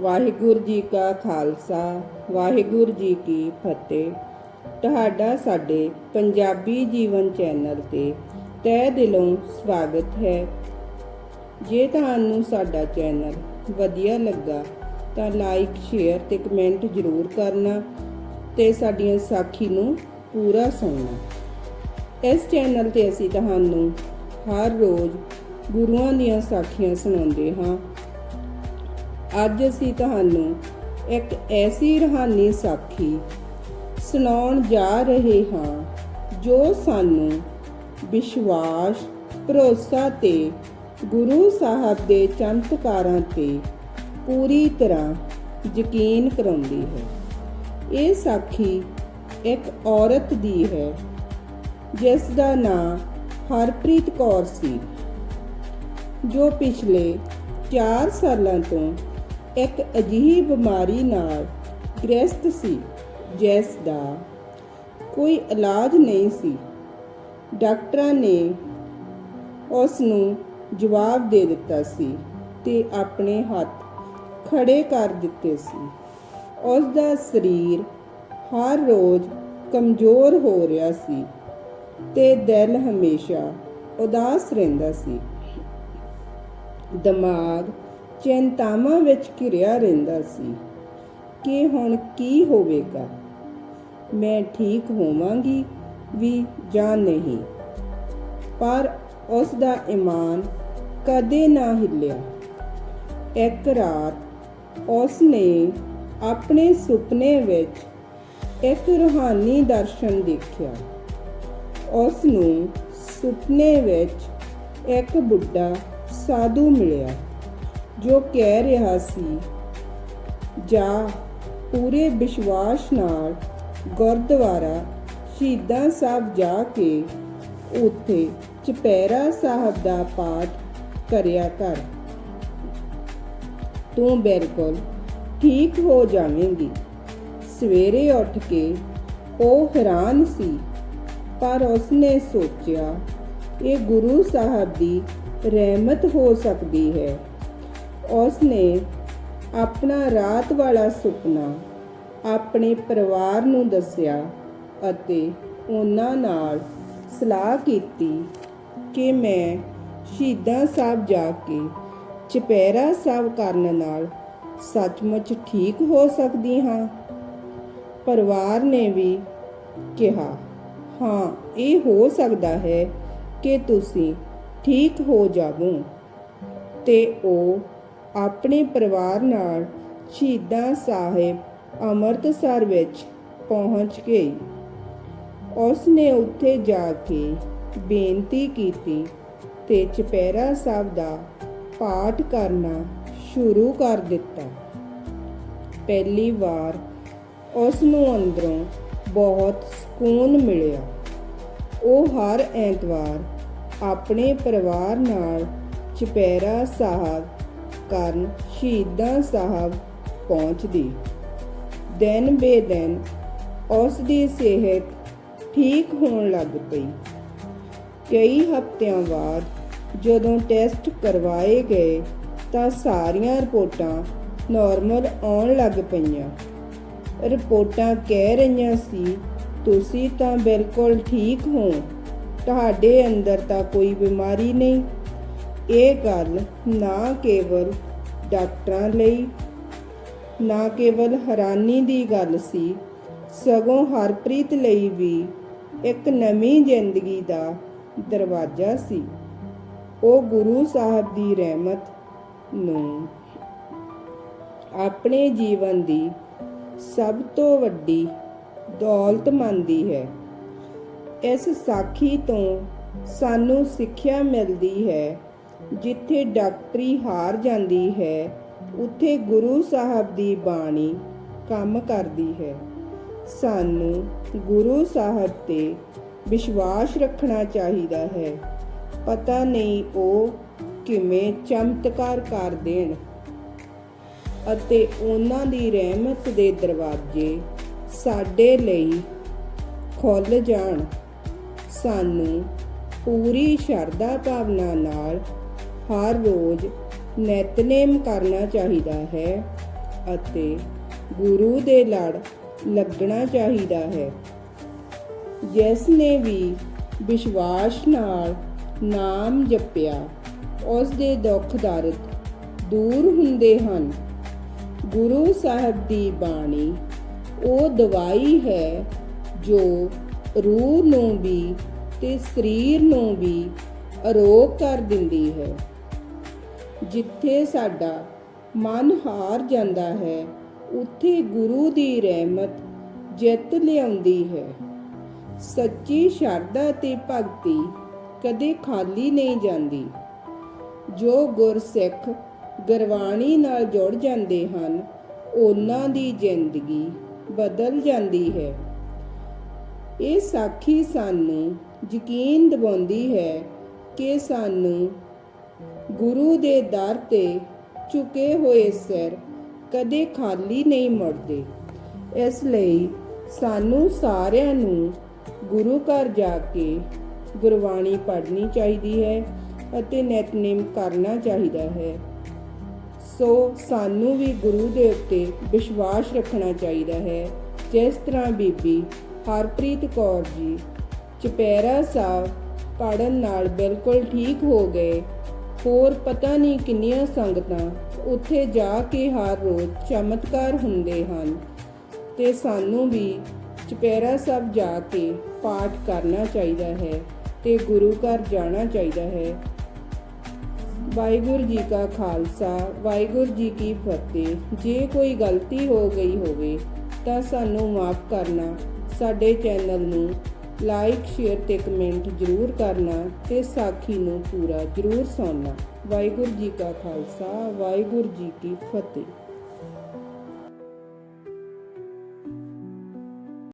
ਵਾਹਿਗੁਰੂ ਜੀ ਕਾ ਖਾਲਸਾ, ਵਾਹਿਗੁਰੂ ਜੀ ਕੀ ਫਤਿਹ। ਤੁਹਾਡਾ ਸਾਡੇ ਪੰਜਾਬੀ ਜੀਵਨ ਚੈਨਲ ਤੇ ਤਹਿ ਦਿਲੋਂ ਸਵਾਗਤ ਹੈ। ਜੇ ਤੁਹਾਨੂੰ ਸਾਡਾ ਚੈਨਲ ਵਧੀਆ ਲੱਗਾ ਤਾਂ ਲਾਈਕ, ਸ਼ੇਅਰ ਤੇ ਕਮੈਂਟ ਜ਼ਰੂਰ ਕਰਨਾ ਤੇ ਸਾਡੀਆਂ ਸਾਖੀ ਨੂੰ ਪੂਰਾ ਸੁਣਨਾ। ਇਸ ਚੈਨਲ ਤੇ ਅਸੀਂ ਤੁਹਾਨੂੰ ਹਰ ਰੋਜ਼ ਗੁਰੂਆਂ ਦੀਆਂ ਸਾਖੀਆਂ ਸੁਣਾਉਂਦੇ ਹਾਂ। ਅੱਜ ਅਸੀਂ ਤੁਹਾਨੂੰ ਇੱਕ ਐਸੀ ਰਹਾਨੀ ਸਾਖੀ ਸੁਣਾਉਣ ਜਾ ਰਹੇ ਹਾਂ, ਜੋ ਸਾਨੂੰ ਵਿਸ਼ਵਾਸ, ਭਰੋਸਾ ਤੇ ਗੁਰੂ ਸਾਹਿਬ ਦੇ ਚਮਤਕਾਰਾਂ ਤੇ ਪੂਰੀ ਤਰ੍ਹਾਂ ਯਕੀਨ ਕਰਾਉਂਦੀ ਹੈ। ਇਹ ਸਾਖੀ ਇੱਕ ਔਰਤ ਦੀ ਹੈ, ਜਿਸ ਦਾ ਨਾਂ ਹਰਪ੍ਰੀਤ ਕੌਰ ਸੀ, ਜੋ ਪਿਛਲੇ 4 ਸਾਲਾਂ ਤੋਂ ਇੱਕ ਅਜਿਹੀ ਬਿਮਾਰੀ ਨਾਲ ਗ੍ਰਸਤ ਸੀ, ਜਿਸ ਦਾ। ਕੋਈ ਇਲਾਜ ਨਹੀਂ ਸੀ। ਡਾਕਟਰਾਂ ਨੇ ਉਸ ਨੂੰ ਜਵਾਬ ਦੇ ਦਿੱਤਾ ਸੀ ਤੇ ਆਪਣੇ ਹੱਥ ਖੜੇ ਕਰ ਦਿੱਤੇ ਸੀ। ਉਸ ਦਾ ਸਰੀਰ ਹਰ ਰੋਜ਼ ਕਮਜ਼ੋਰ ਹੋ ਰਿਹਾ ਸੀ ਤੇ ਦਿਲ ਹਮੇਸ਼ਾ ਉਦਾਸ ਰਹਿੰਦਾ ਸੀ। ਦਿਮਾਗ ਚਿੰਤਾਵਾਂ ਵਿੱਚ ਘਿਰਿਆ ਰਹਿੰਦਾ ਸੀ ਕਿ ਹੁਣ ਕੀ ਹੋਵੇਗਾ। ਮੈਂ ਠੀਕ ਹੋਵਾਂਗੀ ਵੀ ਜਾਂ ਨਹੀਂ। ਪਰ ਉਸ ਦਾ ਈਮਾਨ ਕਦੇ ਨਾ ਹਿੱਲਿਆ। ਇੱਕ ਰਾਤ ਉਸ ਨੇ ਆਪਣੇ ਸੁਪਨੇ ਵਿੱਚ ਇੱਕ ਰੂਹਾਨੀ ਦਰਸ਼ਨ ਦੇਖਿਆ। ਉਸ ਨੂੰ ਸੁਪਨੇ ਵਿੱਚ ਇੱਕ ਬੁੱਢਾ ਸਾਧੂ ਮਿਲਿਆ। ਜੋ ਕਹਿ ਰਿਹਾ ਸੀ, ਜਾਂ ਪੂਰੇ ਵਿਸ਼ਵਾਸ ਨਾਲ ਗੁਰਦੁਆਰਾ ਸ਼ਹੀਦਾਂ ਸਾਹਿਬ ਜਾ ਕੇ ਉੱਥੇ ਚਪੈਰਾ ਸਾਹਿਬ ਦਾ ਪਾਠ ਕਰਿਆ ਕਰ। ਤੂੰ ਬਿਲਕੁਲ ਠੀਕ ਹੋ ਜਾਵੇਂਗੀ। ਸਵੇਰੇ ਉੱਠ ਕੇ ਉਹ ਹੈਰਾਨ ਸੀ, ਪਰ ਉਸਨੇ ਸੋਚਿਆ, ਇਹ ਗੁਰੂ ਸਾਹਿਬ ਦੀ ਰਹਿਮਤ ਹੋ ਸਕਦੀ ਹੈ। ਉਸ ਨੇ ਆਪਣਾ ਰਾਤ ਵਾਲਾ ਸੁਪਨਾ ਆਪਣੇ ਪਰਿਵਾਰ ਨੂੰ ਦੱਸਿਆ ਅਤੇ ਉਹਨਾਂ ਨਾਲ ਸਲਾਹ ਕੀਤੀ ਕਿ ਮੈਂ ਸ਼ਹੀਦਾਂ ਸਾਹਿਬ ਜਾ ਕੇ ਚਪੈਰਾ ਸਾਹਿਬ ਕਰਨ ਨਾਲ ਸੱਚਮੁੱਚ ਠੀਕ ਹੋ ਸਕਦੀ ਹਾਂ। ਪਰਿਵਾਰ ਨੇ ਵੀ ਕਿਹਾ, ਹਾਂ, ਇਹ ਹੋ ਸਕਦਾ ਹੈ ਕਿ ਤੁਸੀਂ ਠੀਕ ਹੋ ਜਾਵੋ। ਤੇ ਉਹ ਆਪਣੇ ਪਰਿਵਾਰ ਨਾਲ ਸ਼ਹੀਦਾਂ ਸਾਹਿਬ ਅੰਮ੍ਰਿਤਸਰ ਵਿੱਚ ਪਹੁੰਚ ਗਈ। ਉਸ ਨੇ ਉੱਥੇ ਜਾ ਕੇ ਬੇਨਤੀ ਕੀਤੀ ਤੇ ਚਪੈਰਾ ਸਾਹਿਬ ਦਾ ਪਾਠ ਕਰਨਾ ਸ਼ੁਰੂ ਕਰ ਦਿੱਤਾ। ਪਹਿਲੀ ਵਾਰ ਉਸ ਨੂੰ ਅੰਦਰੋਂ ਬਹੁਤ ਸਕੂਨ ਮਿਲਿਆ। ਉਹ ਹਰ ਐਤਵਾਰ ਆਪਣੇ ਪਰਿਵਾਰ ਨਾਲ ਚਪੈਰਾ ਸਾਹਿਬ ਕਾਰਨ ਸ਼ਹੀਦਾਂ ਸਾਹਿਬ ਪਹੁੰਚਦੀ। ਦਿਨ ਬੇ ਦਿਨ ਉਸ ਦੀ ਸਿਹਤ ਠੀਕ ਹੋਣ ਲੱਗ ਪਈ। ਕਈ ਹਫ਼ਤਿਆਂ ਬਾਅਦ ਜਦੋਂ ਟੈਸਟ ਕਰਵਾਏ ਗਏ ਤਾਂ ਸਾਰੀਆਂ ਰਿਪੋਰਟਾਂ ਨਾਰਮਲ ਆਉਣ ਲੱਗ ਪਈਆਂ। ਰਿਪੋਰਟਾਂ ਕਹਿ ਰਹੀਆਂ ਸੀ, ਤੁਸੀਂ ਤਾਂ ਬਿਲਕੁਲ ਠੀਕ ਹੋ। ਤੁਹਾਡੇ ਅੰਦਰ ਤਾਂ ਕੋਈ ਬਿਮਾਰੀ ਨਹੀਂ। ਇਹ ਗੱਲ ਨਾ ਕੇਵਲ ਡਾਕਟਰਾਂ ਲਈ, ਨਾ ਕੇਵਲ ਹੈਰਾਨੀ ਦੀ ਗੱਲ ਸੀ, ਸਗੋਂ ਹਰਪ੍ਰੀਤ ਲਈ ਵੀ ਇੱਕ ਨਵੀਂ ਜ਼ਿੰਦਗੀ ਦਾ ਦਰਵਾਜ਼ਾ ਸੀ। ਉਹ ਗੁਰੂ ਸਾਹਿਬ ਦੀ ਰਹਿਮਤ ਨੂੰ ਆਪਣੇ ਜੀਵਨ ਦੀ ਸਭ ਤੋਂ ਵੱਡੀ ਦੌਲਤ ਮੰਨਦੀ ਹੈ। ਇਸ ਸਾਖੀ ਤੋਂ ਸਾਨੂੰ ਸਿੱਖਿਆ ਮਿਲਦੀ ਹੈ ਜਿੱਥੇ ਡਾਕਟਰੀ ਹਾਰ ਜਾਂਦੀ ਹੈ, ਉੱਥੇ ਗੁਰੂ ਸਾਹਿਬ ਦੀ ਬਾਣੀ ਕੰਮ ਕਰਦੀ ਹੈ। ਸਾਨੂੰ ਗੁਰੂ ਸਾਹਿਬ ਤੇ ਵਿਸ਼ਵਾਸ ਰੱਖਣਾ ਚਾਹੀਦਾ ਹੈ। ਪਤਾ ਨਹੀਂ ਉਹ ਕਿਵੇਂ ਚਮਤਕਾਰ ਕਰ ਦੇਣ ਅਤੇ ਉਹਨਾਂ ਦੀ ਰਹਿਮਤ ਦੇ ਦਰਵਾਜ਼ੇ ਸਾਡੇ ਲਈ ਖੁੱਲ ਜਾਣ। ਸਾਨੂੰ ਪੂਰੀ ਸ਼ਰਧਾ ਭਾਵਨਾ ਨਾਲ ਹਰ ਰੋਜ਼ ਨਿਤਨੇਮ ਕਰਨਾ ਚਾਹੀਦਾ ਹੈ ਅਤੇ ਗੁਰੂ ਦੇ ਲੜ ਲੱਗਣਾ ਚਾਹੀਦਾ ਹੈ। ਜਿਸ ਨੇ ਵੀ ਵਿਸ਼ਵਾਸ ਨਾਲ ਨਾਮ ਜਪਿਆ, ਉਸ ਦੇ ਦੁੱਖ ਦਰਦ ਦੂਰ ਹੁੰਦੇ ਹਨ। ਗੁਰੂ ਸਾਹਿਬ ਦੀ ਬਾਣੀ ਉਹ ਦਵਾਈ ਹੈ ਜੋ ਰੂਹ ਨੂੰ ਵੀ ਤੇ ਸਰੀਰ ਨੂੰ ਵੀ ਅਰੋਗ ਕਰ ਦਿੰਦੀ ਹੈ। ਜਿੱਥੇ ਸਾਡਾ ਮਨ ਹਾਰ ਜਾਂਦਾ ਹੈ, ਉੱਥੇ ਗੁਰੂ ਦੀ ਰਹਿਮਤ ਜਿੱਤ ਲਿਆਉਂਦੀ ਹੈ। ਸੱਚੀ ਸ਼ਰਧਾ ਤੇ ਭਗਤੀ ਕਦੇ ਖਾਲੀ ਨਹੀਂ ਜਾਂਦੀ। ਜੋ ਗੁਰਸਿੱਖ ਗੁਰਬਾਣੀ ਨਾਲ ਜੁੜ ਜਾਂਦੇ ਹਨ, ਉਹਨਾਂ ਦੀ ਜ਼ਿੰਦਗੀ ਬਦਲ ਜਾਂਦੀ ਹੈ। ਇਹ ਸਾਖੀ ਸਾਨੂੰ ਯਕੀਨ ਦਿਵਾਉਂਦੀ ਹੈ ਕਿ ਸਾਨੂੰ ਗੁਰੂ ਦੇ ਦਰ ਤੇ ਝੁਕੇ ਹੋਏ ਸਿਰ ਕਦੇ ਖਾਲੀ ਨਹੀਂ ਮੁੜਦੇ। ਇਸ ਲਈ ਸਾਨੂੰ ਸਾਰਿਆਂ ਨੂੰ ਗੁਰੂ ਘਰ ਜਾ ਕੇ ਗੁਰਬਾਣੀ ਪੜ੍ਹਨੀ ਚਾਹੀਦੀ ਹੈ ਅਤੇ ਨਿਤਨੇਮ ਕਰਨਾ ਚਾਹੀਦਾ ਹੈ। ਸੋ ਸਾਨੂੰ ਵੀ ਗੁਰੂ ਦੇ ਉੱਤੇ ਵਿਸ਼ਵਾਸ ਰੱਖਣਾ ਚਾਹੀਦਾ ਹੈ। ਜਿਸ ਤਰ੍ਹਾਂ ਬੀਬੀ ਹਰਪ੍ਰੀਤ ਕੌਰ ਜੀ ਚਪੈਰਾ ਸਾਹਿਬ ਪੜਨ ਨਾਲ ਬਿਲਕੁਲ ਠੀਕ ਹੋ ਗਏ ਹੋਰ ਪਤਾ ਨਹੀਂ ਕਿੰਨੀਆਂ ਸੰਗਤਾਂ ਉੱਥੇ ਜਾ ਕੇ ਹਰ ਰੋਜ਼ ਚਮਤਕਾਰ ਹੁੰਦੇ ਹਨ ਤੇ ਸਾਨੂੰ ਵੀ ਚਪੈਰਾ ਸਾਹਿਬ ਜਾ ਕੇ ਪਾਠ ਕਰਨਾ ਚਾਹੀਦਾ ਹੈ ਤੇ ਗੁਰੂ ਘਰ ਜਾਣਾ ਚਾਹੀਦਾ ਹੈ। ਵਾਹਿਗੁਰੂ ਜੀ ਕਾ ਖਾਲਸਾ, ਵਾਹਿਗੁਰੂ ਜੀ ਕੀ ਫਤਿਹ। ਜੇ ਕੋਈ ਗਲਤੀ ਹੋ ਗਈ ਹੋਵੇ ਤਾਂ ਸਾਨੂੰ ਮਾਫ ਕਰਨਾ ਸਾਡੇ ਚੈਨਲ ਨੂੰ ਲਾਈਕ, ਸ਼ੇਅਰ ਤੇ ਕਮੈਂਟ ਜ਼ਰੂਰ ਕਰਨਾ ਤੇ ਸਾਖੀ ਨੂੰ ਪੂਰਾ ਜ਼ਰੂਰ ਸੁਣਨਾ। ਵਾਹਿਗੁਰੂ ਜੀ ਕਾ ਖਾਲਸਾ, ਵਾਹਿਗੁਰੂ ਜੀ ਕੀ ਫਤਿਹ।